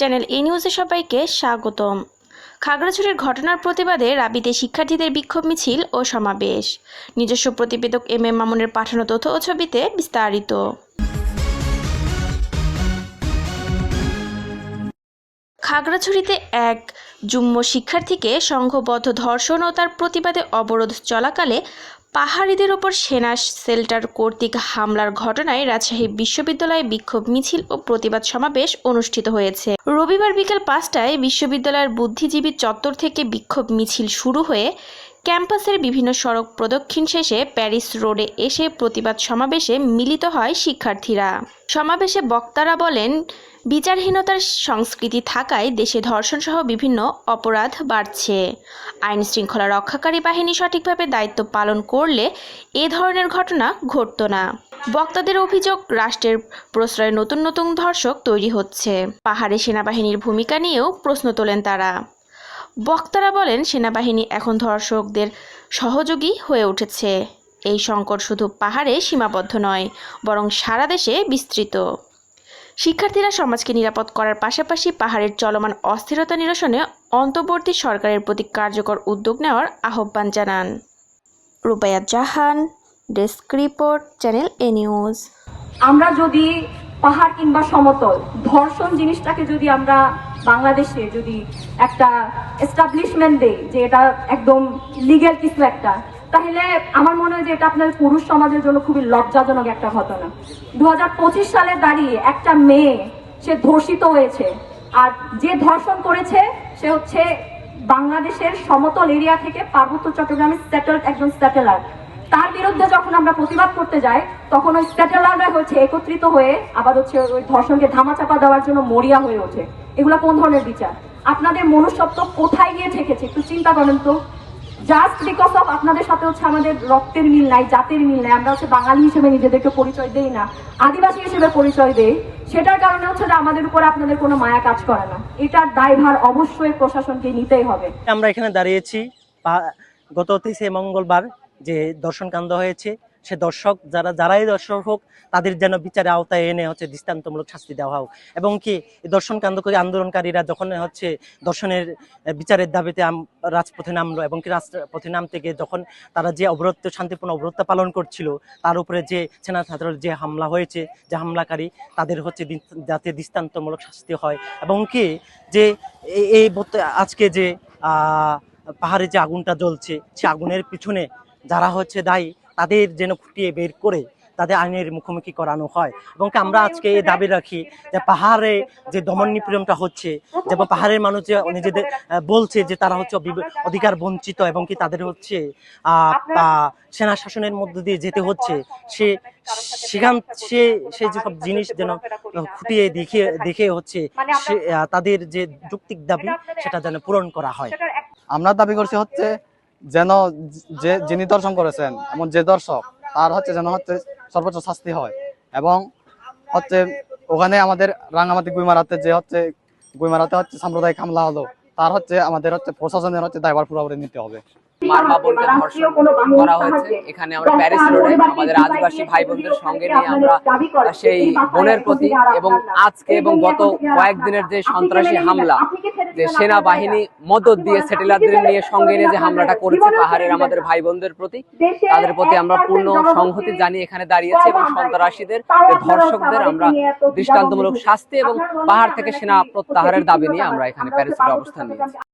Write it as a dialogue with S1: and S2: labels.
S1: Channel এ নিউজে সবাইকে স্বাগতম। খাগড়াছড়ির ঘটনার প্রতিবাদে রাবিতে শিক্ষার্থীদের বিক্ষোভ মিছিল ও সমাবেশ। নিজস্ব প্রতিবেদক এম এম মামুনের পাঠানো তথ্য ও ছবিতে বিস্তারিত। খাগড়াছড়িতে এক যুগ্ম শিক্ষার্থীকে সংঘবদ্ধ ধর্ষণ ও তার প্রতিবাদে অবরোধ চলাকালে পাহাড়িদের ওপর সেনা সেল্টার কর্তৃক হামলার ঘটনায় রাজশাহী বিশ্ববিদ্যালয়ে বিক্ষোভ মিছিল ও প্রতিবাদ সমাবেশ অনুষ্ঠিত হয়েছে। রবিবার বিকেল পাঁচটায় বিশ্ববিদ্যালয়ের বুদ্ধিজীবী চত্বর থেকে বিক্ষোভ মিছিল শুরু হয়ে ক্যাম্পাসের বিভিন্ন সড়ক প্রদক্ষিণ শেষে প্যারিস রোডে এসে প্রতিবাদ সমাবেশে মিলিত হয় শিক্ষার্থীরা। সমাবেশে বক্তারা বলেন, বিচারহীনতার সংস্কৃতি থাকায় দেশে ধর্ষণসহ বিভিন্ন অপরাধ বাড়ছে। আইন শৃঙ্খলা রক্ষাকারী বাহিনী সঠিকভাবে দায়িত্ব পালন করলে এ ধরনের ঘটনা ঘটতো না। বক্তাদের অভিযোগ, রাষ্ট্রের প্রশ্রয়ে নতুন নতুন ধর্ষক তৈরি হচ্ছে। পাহাড়ে সেনাবাহিনীর ভূমিকা নিয়েও প্রশ্ন তোলেন তারা। বক্তারা বলেন, সেনাবাহিনী এখন ধর্ষকদের সহযোগী হয়ে উঠেছে। এই সংকট শুধু পাহাড়ে সীমাবদ্ধ নয়, বরং সারা দেশে বিস্তৃত। শিক্ষার্থীরা সমাজকে নিরাপদ করার পাশাপাশি পাহাড়ের চলমান অস্থিরতা নিরসনে অন্তর্বর্তী সরকারের প্রতি কার্যকর উদ্যোগ নেওয়ার আহ্বান জানান। Rubaiya Jahan, desk report, channel A news.
S2: আমরা যদি পাহাড় কিংবা সমতল, ধর্ষণ জিনিসটাকে যদি আমরা বাংলাদেশে যদি একটা এস্টাবলিশমেন্ট দেয় যে এটা একদম লিগেল কিছু একটা, তাহলে আমার মনে হয় যে এটা আপনার পুরুষ সমাজের জন্য খুবই লজ্জাজনক একটা ঘটনা। দু হাজার পঁচিশ সালে দাঁড়িয়ে একটা মেয়ে, সে ধর্ষিত হয়েছে। আর যে ধর্ষণ করেছে, সে হচ্ছে বাংলাদেশের সমতল এরিয়া থেকে পার্বত্য চট্টগ্রামে সেটেলড একজন সেটেলার তার বিরুদ্ধে যখন আমরা প্রতিবাদ করতে যাই, তখন ওই স্ট্যাটেলাররা হচ্ছে একত্রিত হয়ে আবার হচ্ছে ওই ধর্ষণকে ধামাচাপা দেওয়ার জন্য মরিয়া হয়ে ওঠে। এগুলো কোন ধরনের বিচার? আপনাদের মনুষ্যত্ব কোথায় গিয়ে ঠেকেছে? একটু চিন্তা করেন তো। জাস্ট বিকজ অফ আপনাদের সাথে হচ্ছে আমাদের রক্তের মিল নাই, জাতের মিল নাই, আমরা হচ্ছে বাঙালি হিসেবে নিজেদেরকে পরিচয় দেই না, আদিবাসী হিসেবে পরিচয় দেই, সেটার কারণে হচ্ছে যে আমাদের উপর আপনাদের কোনো মায়া কাজ করে না। এটার দায়ভার অবশ্যই প্রশাসনকে নিতেই হবে।
S3: আমরা এখানে দাঁড়িয়েছি গত তেইশে মঙ্গলবার যে দর্শন কাণ্ড হয়েছে সে দর্শক, যারা, যারাই দর্শক হোক, তাদের যেন বিচারে আওতায় এনে হচ্ছে দৃষ্টান্তমূলক শাস্তি দেওয়া হোক। এবং কি দর্শন কাণ্ড করে আন্দোলনকারীরা যখন হচ্ছে দর্শনের বিচারের দাবিতে রাজপথে নামলো এবং কি রাজপথে নামতে গিয়ে যখন তারা যে অবরোধ, শান্তিপূর্ণ অবরোধটা পালন করছিল, তার উপরে যে সেনা ছাত্রের যে হামলা হয়েছে, যে হামলাকারী, তাদের হচ্ছে যাতে দৃষ্টান্তমূলক শাস্তি হয়। এবং কি, যে এই আজকে যে পাহাড়ে যে আগুনটা জ্বলছে, সে আগুনের পিছনে যারা হচ্ছে দায়ী তাদের যেন খুঁটিয়ে বের করে তাদের আইনের মুখোমুখি করানো হয়। এবং আমরা আজকে এই দাবি রাখি যে পাহাড়ে যে দমন নিপীড়নটা হচ্ছে, যে পাহাড়ের মানুষ যে নিজেদের বলছে যে তারা হচ্ছে অধিকার বঞ্চিত এবং কি তাদের হচ্ছে সেনা শাসনের মধ্য দিয়ে যেতে হচ্ছে, সে সেখান, সে সে যেসব জিনিস যেন খুঁটিয়ে দেখে দেখে হচ্ছে তাদের যে যৌক্তিক দাবি, সেটা যেন পূরণ করা হয়।
S4: আমরা দাবি করছি হচ্ছে যেন যে যিনি দর্শন করেছেন, এমন যে দর্শক, তার হচ্ছে যেন হচ্ছে সর্বোচ্চ শাস্তি হয়। এবং হচ্ছে ওখানে আমাদের রাঙামাটি গুইমারাতে যে হচ্ছে, গুইমারাতে হচ্ছে সাম্প্রদায়িক হামলা হলো, তার হচ্ছে আমাদের হচ্ছে প্রশাসনের হচ্ছে দায়ভার পুরোপুরি নিতে হবে।
S5: করা হয়েছে। এখানে আমাদের আদিবাসী ভাই বোনদের সঙ্গে নিয়ে আমরা সেই বোনের প্রতি এবং আজকে এবং গত কয়েকদিনের যে সন্ত্রাসী হামলা যে সেনাবাহিনী মদত দিয়ে সেটেলারদের নিয়ে সঙ্গে নিয়ে যে হামলাটা করেছে পাহাড়ের আমাদের ভাই বোনদের প্রতি তাদের প্রতি আমরা পূর্ণ সংহতি জানিয়ে এখানে দাঁড়িয়েছি এবং সন্ত্রাসীদের ধর্ষকদের আমরা দৃষ্টান্তমূলক শাস্তি এবং পাহাড় থেকে সেনা প্রত্যাহারের দাবি নিয়ে আমরা এখানে প্যারিসের অবস্থান নিয়েছি।